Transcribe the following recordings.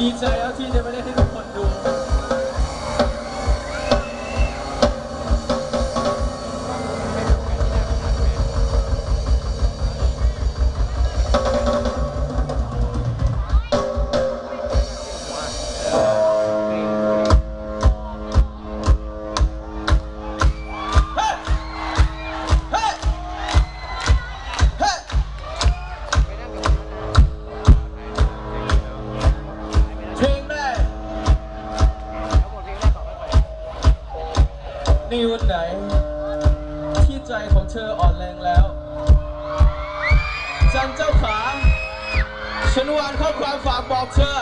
ดีใจแล้วที่จะมาเล่นให้ทุก ดไหน ที่ใจของเธออ่อนแรงแล้ว จันเจ้าขาฉันวานข้อความฝากบอกเธอ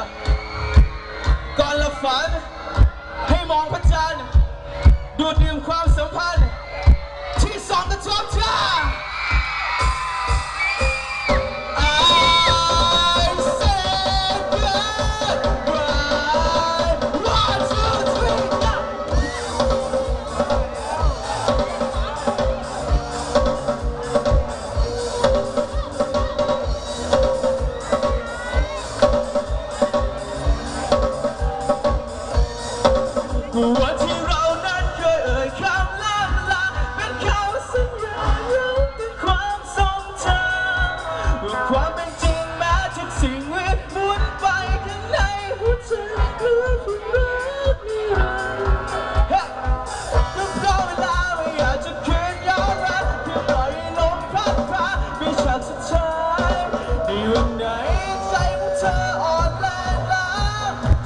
ก่อนละฝัน ให้มองพระจันทร์ดูดดื่มความสัมพันธ์ ที่สองกระทบเธอ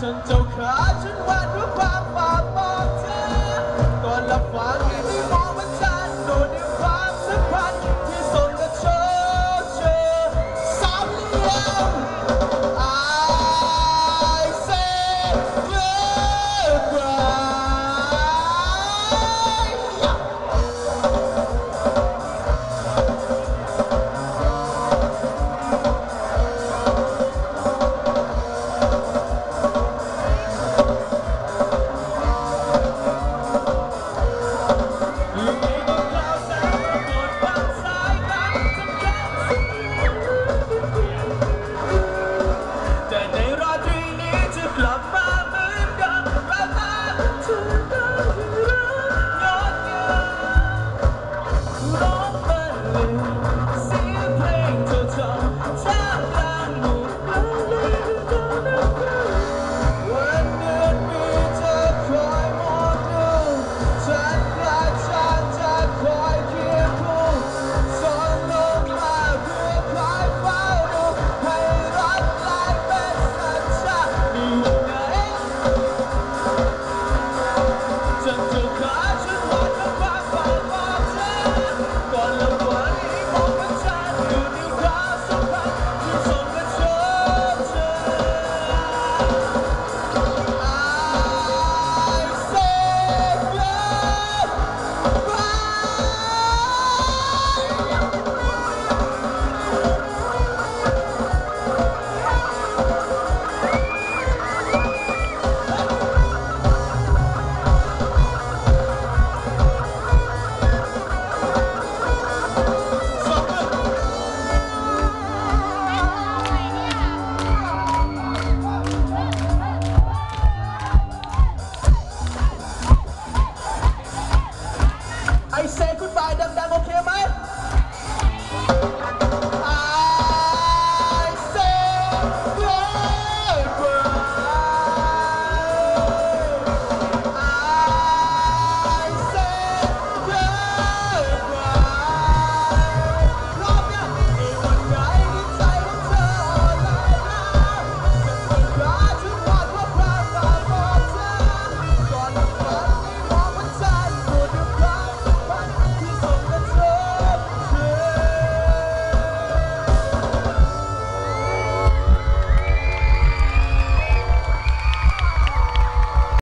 าย